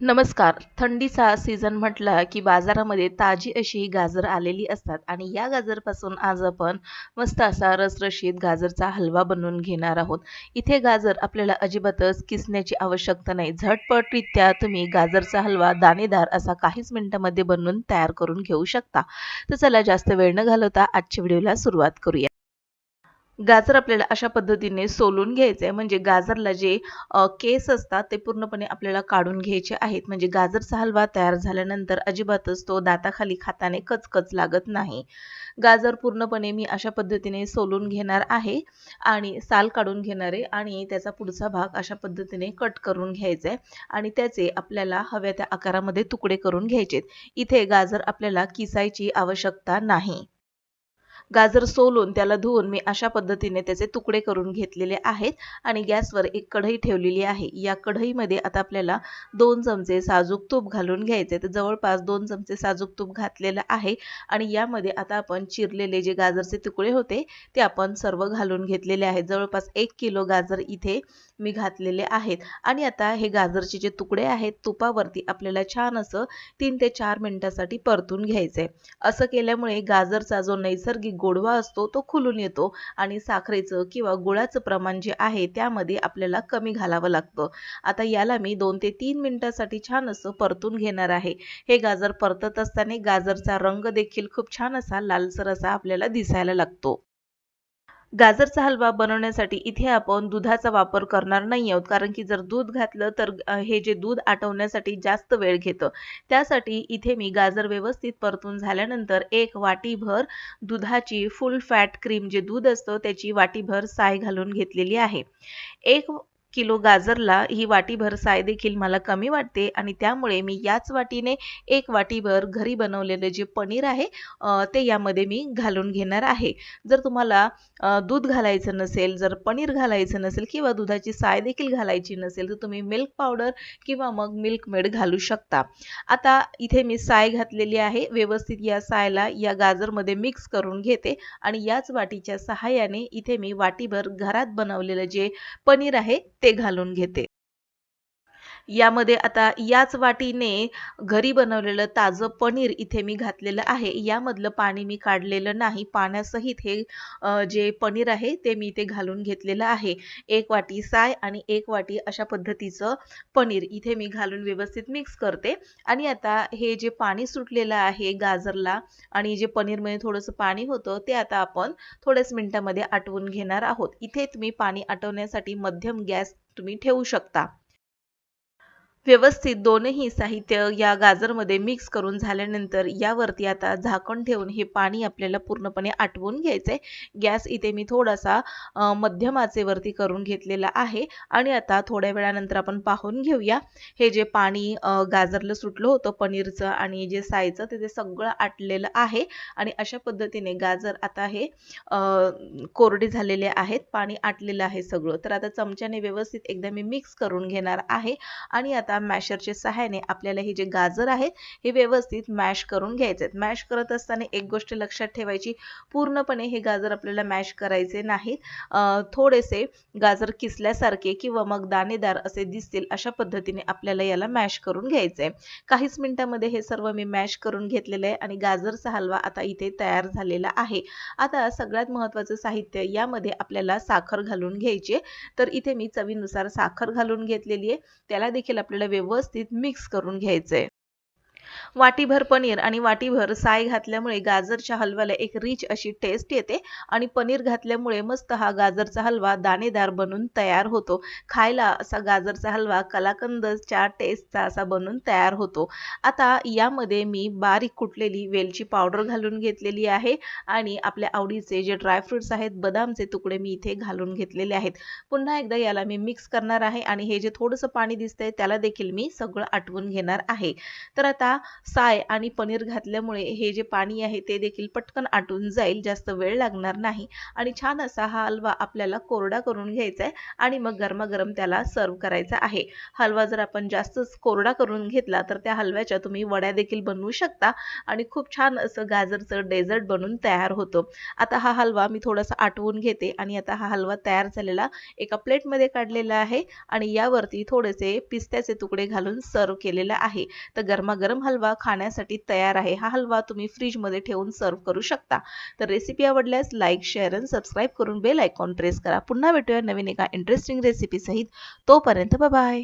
नमस्कार. थंडीचा सीझन म्हटला की बाजारामध्ये ताजी अशी गाजर आलेली असतात आणि या गाजरपासून आज आपण मस्त असा रसरशीत गाजरचा हलवा बनवून घेणार आहोत. इथे गाजर आपल्याला अजिबातच किसण्याची आवश्यकता नाही. झटपटरित्या तुम्ही गाजरचा हलवा दाणेदार असा काहीच मिनिटांमध्ये बनवून तयार करून घेऊ शकता. तर चला जास्त वेळ न घालवता आजच्या व्हिडिओला सुरुवात करूया. गाजर आपल्याला अशा पद्धतीने सोलून घ्यायचं आहे म्हणजे गाजरला जे केस असतात ते पूर्णपणे आपल्याला काढून घ्यायचे आहेत. म्हणजे गाजरचा हलवा तयार झाल्यानंतर अजिबातच तो दाताखाली खाताने कचकच लागत नाही. गाजर पूर्णपणे मी अशा पद्धतीने सोलून घेणार आहे आणि साल काढून घेणार आहे आणि त्याचा पुढचा भाग अशा पद्धतीने कट करून घ्यायचा आहे आणि त्याचे आपल्याला हव्या त्या आकारामध्ये तुकडे करून घ्यायचे इथे गाजर आपल्याला किसायची आवश्यकता नाही. गाजर सोलून त्याला धुवून मी अशा पद्धतीने त्याचे तुकडे करून घेतलेले आहेत आणि गॅसवर एक कढई ठेवलेली आहे. या कढईमध्ये आता आपल्याला दोन चमचे साजूक तूप घालून घ्यायचे. तर जवळपास दोन चमचे साजूक तूप घातलेलं आहे आणि यामध्ये आता आपण चिरलेले जे गाजरचे तुकडे होते ते आपण सर्व घालून घेतलेले आहेत. जवळपास एक किलो गाजर इथे मी घातलेले आहेत. आणि आता हे गाजरचे जे तुकडे आहेत तुपावरती आपल्याला छान असं तीन ते चार मिनिटासाठी परतून घ्यायचंय असं केल्यामुळे गाजरचा जो नैसर्गिक गोडवा असतो तो खुलून येतो आणि साखरेचं किंवा गुळाचं प्रमाण जे आहे त्यामध्ये आपल्याला कमी घालावं लागतं. आता याला मी दोन ते तीन मिनिटासाठी छान असं परतून घेणार आहे. हे गाजर परतत असताना गाजरचा रंग देखील खूप छान असा लालसर असा आपल्याला दिसायला लागतो. गाजरचा हलवा बनवण्यासाठी इथे आपण दुधाचा वापर करणार नाही आहोत. कारण की जर दूध घातलं तर हे जे दूध आटवण्यासाठी जास्त वेळ घेतं. त्यासाठी इथे मी गाजर व्यवस्थित परतून झाल्यानंतर एक वाटीभर दुधाची फुल फॅट क्रीम जे दूध असतं त्याची वाटीभर साय घालून घेतलेली आहे. एक किलो गाजरला ही वाटीभर साय देखील मला कमी वाटते आणि त्यामुळे मी याच वाटीने एक वाटीभर घरी बनवलेले जे पनीर आहे ते यामध्ये मी घालून घेणार आहे. जर तुम्हाला दूध घालायचं नसेल जर पनीर घालायचं नसेल किंवा दुधाची साय देखील घालायची नसेल तर तुम्ही मिल्क पावडर किंवा मग मिल्क मेड घालू शकता. आता इथे मी साय घातलेली आहे व्यवस्थित या सायला या गाजरमध्ये मिक्स करून घेते आणि याच वाटीच्या सहाय्याने इथे मी वाटीभर घरात बनवलेलं जे पनीर आहे ते ते घालून घेते. यामध्ये आता याच वाटीने घरी बनवलेलं ताजं पनीर इथे मी घातलेलं आहे. यामधलं पाणी मी काढलेलं नाही. पाण्यासहित हे जे पनीर आहे ते मी इथे घालून घेतलेलं आहे. एक वाटी साय आणि एक वाटी अशा पद्धतीचं पनीर इथे मी घालून व्यवस्थित मिक्स करते. आणि आता हे जे पाणी सुटलेलं आहे गाजरला आणि जे पनीरमध्ये थोडंसं पाणी होतं ते आता आपण थोड्याच मिनटामध्ये आटवून घेणार आहोत. इथे तुम्ही पाणी आटवण्यासाठी मध्यम गॅस तुम्ही ठेवू शकता. व्यवस्थित दोनही साहित्य या गाजरमध्ये मिक्स करून झाल्यानंतर यावरती आता झाकण ठेवून हे पाणी आपल्याला पूर्णपणे आटवून घ्यायचं आहे गॅस इथे मी थोडासा मध्यम आचेवरती करून घेतलेला आहे. आणि आता थोड्या वेळानंतर आपण पाहून घेऊया. हे जे पाणी गाजरला सुटलं होतं पनीरचं आणि जे सायचं ते ते सगळं आटलेलं आहे. आणि अशा पद्धतीने गाजर आता हे कोरडे झालेले आहेत. पाणी आटलेलं आहे सगळं. तर आता चमच्याने व्यवस्थित एकदा मी मिक्स करून घेणार आहे. आणि आता मॅशरच्या सहाय्याने आपल्याला हे जे गाजर आहेत हे व्यवस्थित मॅश करून घ्यायचे आहेत. मॅश करत असताना एक गोष्ट लक्षात ठेवायची पूर्णपणे हे गाजर आपल्याला मॅश करायचे नाहीत. थोडेसे गाजर किसल्यासारखे किंवा मग दाणेदार असे दिसतील अशा पद्धतीने आपल्याला याला मॅश करून घ्यायचं आहे. काहीच मिनिटांमध्ये हे सर्व मी मॅश करून घेतलेलं आहे आणि गाजरचा हलवा आता इथे तयार झालेला आहे. आता सगळ्यात महत्त्वाचं साहित्य यामध्ये आपल्याला साखर घालून घ्यायची तर इथे मी चवीनुसार साखर घालून घेतलेली आहे. त्याला देखील आपल्याला व्यवस्थित मिक्स करून घ्यायचंय. वाटीभर पनीर आणि वाटीभर साय घातल्यामुळे गाजरच्या हलव्याला एक रिच अशी टेस्ट येते आणि पनीर घातल्यामुळे मस्त हा गाजरचा हलवा दाणेदार बनून तयार होतो. खायला असा गाजरचा हलवा कलाकंदच्या टेस्टचा असा बनून तयार होतो. आता यामध्ये मी बारीक कुटलेली वेलची पावडर घालून घेतलेली आहे आणि आपल्या आवडीचे जे ड्रायफ्रुट्स आहेत बदामचे तुकडे मी इथे घालून घेतलेले आहेत. पुन्हा एकदा याला मी मिक्स करणार आहे आणि हे जे थोडंसं पाणी दिसतंय त्याला देखील मी सगळं आटवून घेणार आहे. तर आता साय आणि पनीर घातल्यामुळे हे जे पाणी आहे ते देखील पटकन आटून जाईल जास्त वेळ लागणार नाही. आणि छान असा हा हलवा आपल्याला कोरडा करून घ्यायचा आहे आणि मग गरमागरम त्याला सर्व करायचा आहे. हलवा जर आपण जास्तच कोरडा करून घेतला तर त्या हलव्याच्या तुम्ही वड्या देखील बनवू शकता आणि खूप छान असं गाजरचं डेझर्ट बनून तयार होतो. आता हा हलवा मी थोडासा आटवून घेते आणि आता हा हलवा तयार झालेला एका प्लेटमध्ये काढलेला आहे आणि यावरती थोडेसे पिस्त्याचे तुकडे घालून सर्व केलेला आहे. तर गरमागरम हलवा खाण्यासाठी तयार आहे. हा हलवा तुम्ही फ्रीजमध्ये ठेवून सर्व करू शकता. तर रेसिपी आवडल्यास लाईक शेअर आणि सबस्क्राईब करून बेल आयकॉन प्रेस करा. पुन्हा भेटूया नवीन एका इंटरेस्टिंग रेसिपी सहित. तोपर्यंत बाय